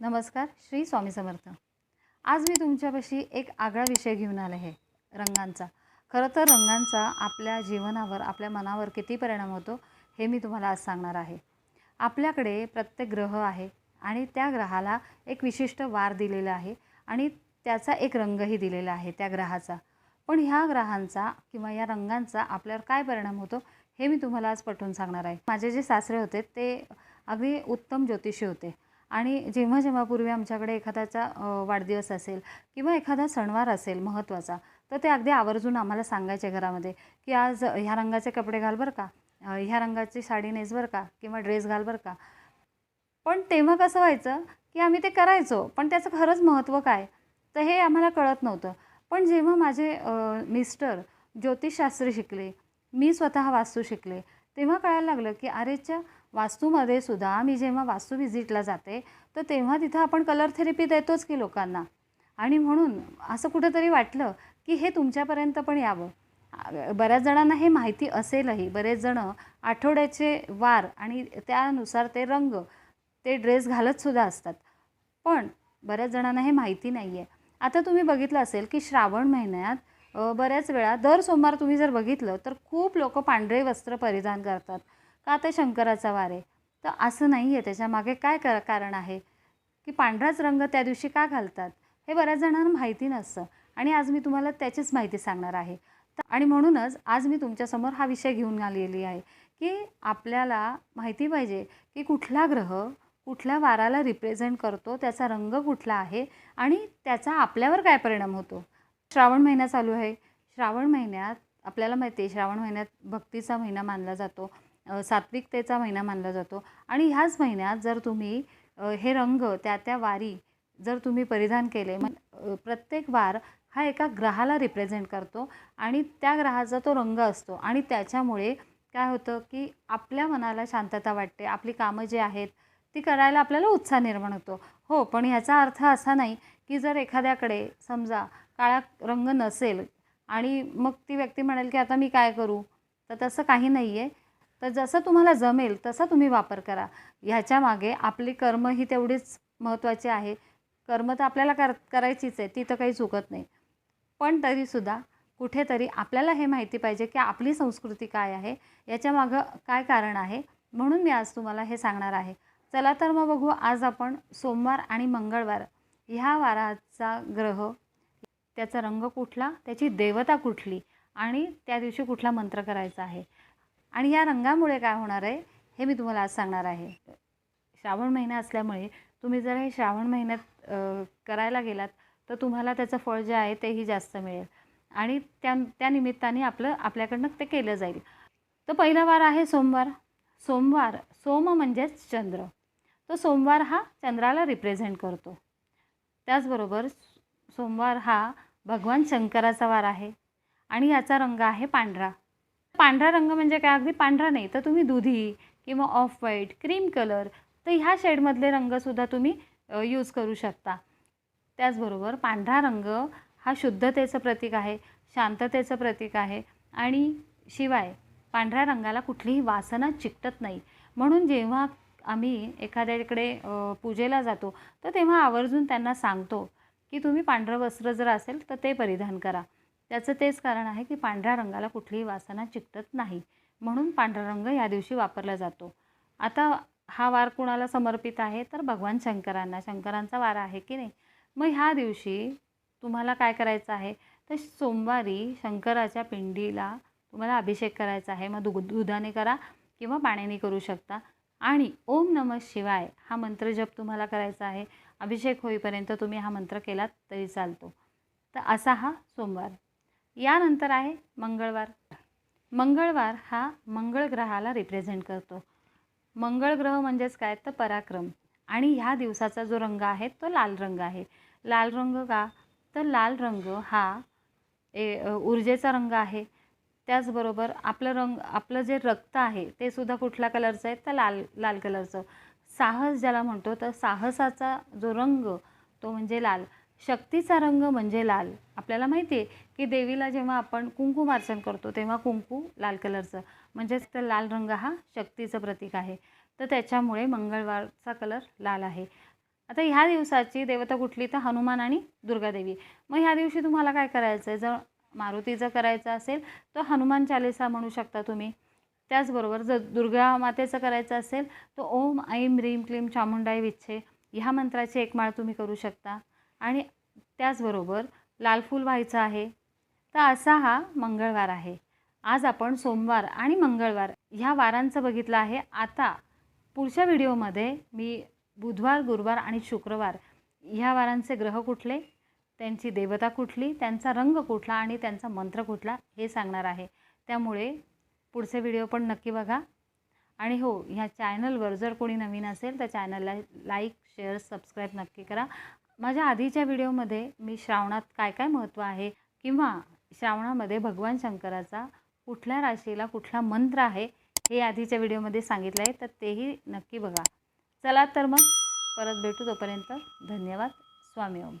नमस्कार श्री स्वामी समर्थ. आज मी तुमच्यापाशी एक आगळा विषय घेऊन आले आहे रंगांचा. खरं तर रंगांचा आपल्या जीवनावर आपल्या मनावर किती परिणाम होतो हे मी तुम्हाला आज सांगणार आहे. आपल्याकडे प्रत्येक ग्रह आहे आणि त्या ग्रहाला एक विशिष्ट वार दिलेला आहे आणि त्याचा एक रंगही दिलेला आहे त्या ग्रहाचा. पण ह्या ग्रहांचा किंवा या रंगांचा आपल्यावर काय परिणाम होतो हे मी तुम्हाला आज पटवून सांगणार आहे. माझे जे सासरे होते ते अगदी उत्तम ज्योतिषी होते. आणि जेव्हा जेव्हा पूर्वी आमच्याकडे एखाद्याचा वाढदिवस असेल किंवा एखादा सणवार असेल महत्त्वाचा तर ते अगदी आवर्जून आम्हाला सांगायचे घरामध्ये की आज ह्या रंगाचे कपडे घाल बरं का ह्या रंगाची साडी नेस बरं का किंवा ड्रेस घाल बरं का. पण तेव्हा कसं व्हायचं की आम्ही ते करायचो पण त्याचं खरंच महत्त्व काय? तर हे आम्हाला कळत नव्हतं. पण जेव्हा माझे मिस्टर ज्योतिषशास्त्र शिकले मी स्वतः वास्तू शिकले तेव्हा कळायला लागलं की अरेच्या वास्तूमध्ये सुद्धा मी जेव्हा वास्तू व्हिजिटला जाते तर तेव्हा तिथं आपण कलर थेरपी देतोच की लोकांना. आणि म्हणून असं कुठंतरी वाटलं की हे तुमच्यापर्यंत पण यावं. बऱ्याच जणांना हे माहिती असेलही. बरेच जणं आठवड्याचे वार आणि त्यानुसार ते रंग ते ड्रेस घालतसुद्धा असतात. पण बऱ्याच जणांना हे माहिती नाही आहे आता तुम्ही बघितलं असेल की श्रावण महिन्यात बऱ्याच वेळा दर सोमवार तुम्ही जर बघितलं तर खूप लोक पांढरे वस्त्र परिधान करतात. का ते शंकराचा वार आहे? तर असं नाही आहे त्याच्यामागे काय कर कारण आहे? की पांढराच रंग त्या दिवशी का घालतात? हे बऱ्याच जणांना माहिती नसतं. आणि आज मी तुम्हाला त्याचीच माहिती सांगणार आहे. तर आणि म्हणूनच आज मी तुमच्यासमोर हा विषय घेऊन आलेली आहे की आपल्याला माहिती पाहिजे की कुठला ग्रह कुठल्या वाराला रिप्रेझेंट करतो त्याचा रंग कुठला आहे आणि त्याचा आपल्यावर काय परिणाम होतो? श्रावण महिना चालू आहे. श्रावण महिन्यात आपल्याला माहिती आहे श्रावण महिन्यात भक्तीचा महिना मानला जातो. सात्विकतेचा महिना मानला जातो. आणि ह्याच महिन्यात जर तुम्ही हे रंग त्या त्या वारी जर तुम्ही परिधान केले मग प्रत्येक वार हा एका ग्रहाला रिप्रेझेंट करतो आणि त्या ग्रहाचा तो रंग असतो. आणि त्याच्यामुळे काय होतं की आपल्या मनाला शांतता वाटते. आपली कामं जी आहेत ती करायला आपल्याला उत्साह निर्माण होतो. हो पण ह्याचा अर्थ असा नाही की जर एखाद्याकडे समजा काळा रंग नसेल आणि मग ती व्यक्ती म्हणेल की आता मी काय करू? तर तसं काही नाही आहे तर जसं तुम्हाला जमेल तसा तुम्ही वापर करा. ह्याच्या मागे आपली कर्म ही तेवढीच महत्त्वाची आहे. कर्म तर आपल्याला कर करायचीच आहे ती तर काही चुकत नाही. पण तरीसुद्धा कुठेतरी आपल्याला हे माहिती पाहिजे की आपली संस्कृती काय आहे याच्यामागं काय कारण आहे? म्हणून मी आज तुम्हाला हे सांगणार आहे. चला तर मग बघू आज आपण सोमवार आणि मंगळवार ह्या वाराचा ग्रह त्याचा रंग कुठला त्याची देवता कुठली आणि त्या दिवशी कुठला मंत्र करायचा आहे. आणि या रंगामुळे काय होणार आहे हे मी तुम्हाला आज सांगणार आहे. श्रावण महिना असल्यामुळे तुम्ही जर हे श्रावण महिन्यात करायला गेलात तर तुम्हाला त्याचं फळ जे आहे तेही जास्त मिळेल. आणि त्या त्या निमित्ताने आपलं आपल्याकडनं ते केलं जाईल. तर पहिला वार आहे सोमवार. सोमवार सोम म्हणजेच चंद्र. तो सोमवार हा चंद्राला रिप्रेझेंट करतो. त्याचबरोबर सोमवार हा भगवान शंकराचा वार आहे आणि याचा रंग आहे पांढरा. पांढरा रंग म्हणजे काय? अगदी पांढरा नाही तर तुम्ही दुधी किंवा ऑफ व्हाईट क्रीम कलर तर ह्या शेडमधले रंगसुद्धा तुम्ही यूज करू शकता. त्याचबरोबर पांढरा रंग हा शुद्धतेचं प्रतीक आहे शांततेचं प्रतीक आहे आणि शिवाय पांढऱ्या रंगाला कुठलीही वासना चिकटत नाही. म्हणून जेव्हा आम्ही एखाद्याकडे पूजेला जातो तर तेव्हा आवर्जून त्यांना सांगतो की तुम्ही पांढरं वस्त्र जर असेल तर ते परिधान करा. त्याचं तेच कारण आहे की पांढऱ्या रंगाला कुठलीही वासना चिकटत नाही. म्हणून पांढरा रंग या दिवशी वापरला जातो. आता हा वार कुणाला समर्पित आहे? तर भगवान शंकरांना. शंकरांचा वार आहे की नाही? मग ह्या दिवशी तुम्हाला काय करायचं आहे? तर सोमवारी शंकराच्या पिंडीला तुम्हाला अभिषेक करायचा आहे. मग दुग दुधाने करा किंवा पाण्याने करू शकता. आणि ओम नमः शिवाय हा मंत्र जप तुम्हाला करायचा आहे. अभिषेक होईपर्यंत तुम्ही हा मंत्र केलात तरी चालतो. तर असा हा सोमवार. यानंतर आहे मंगळवार. मंगळवार हा मंगळ ग्रहाला रिप्रेझेंट करतो. मंगळ ग्रह म्हणजेच काय? तर पराक्रम. आणि ह्या दिवसाचा जो रंग आहे तो लाल रंग आहे. लाल रंग का? तर लाल रंग हा ए ऊर्जेचा रंग आहे. त्याचबरोबर आपलं रंग आपलं जे रक्त आहे ते सुद्धा कुठल्या कलरचं आहे? तर लाल लाल कलरचं साहस ज्याला म्हणतो तर साहसाचा जो रंग तो म्हणजे लाल. शक्तीचा रंग म्हणजे लाल. आपल्याला माहिती आहे की देवीला जेव्हा आपण कुंकुमार्चन करतो तेव्हा कुंकू लाल कलरचं. म्हणजेच तर लाल रंग हा शक्तीचं प्रतीक आहे. तर त्याच्यामुळे मंगळवारचा कलर लाल आहे. आता ह्या दिवसाची देवता कुठली? तर हनुमान आणि दुर्गादेवी. मग ह्या दिवशी तुम्हाला काय करायचं आहे जर मारुतीचं करायचं असेल तर हनुमान चालिसा म्हणू शकता तुम्ही. त्याचबरोबर जर दुर्गा मातेचं करायचं असेल तर ओम ऐम रीम क्लीम चामुंडाई विच्छे ह्या मंत्राची एक माळ तुम्ही करू शकता. आणि त्याचबरोबर लाल फूल व्हायचं आहे तर असा हा मंगळवार आहे. आज आपण सोमवार आणि मंगळवार ह्या वारांचं बघितलं आहे. आता पुढच्या व्हिडिओमध्ये मी बुधवार गुरुवार आणि शुक्रवार ह्या वारांचे ग्रह कुठले त्यांची देवता कुठली त्यांचा रंग कुठला आणि त्यांचा मंत्र कुठला हे सांगणार आहे. त्यामुळे पुढचे व्हिडिओ पण नक्की बघा. आणि हो ह्या चॅनलवर जर कोणी नवीन असेल तर चॅनलला लाईक शेअर सबस्क्राईब नक्की करा. माझ्या आधीच्या व्हिडिओमध्ये मी श्रावणात काय काय महत्त्व आहे किंवा श्रावणामध्ये भगवान शंकराचा कुठल्या राशीला कुठला मंत्र आहे हे आधीच्या व्हिडिओमध्ये सांगितलं आहे तर तेही नक्की बघा. चला तर मग परत भेटू तोपर्यंत. धन्यवाद. स्वामी ओम.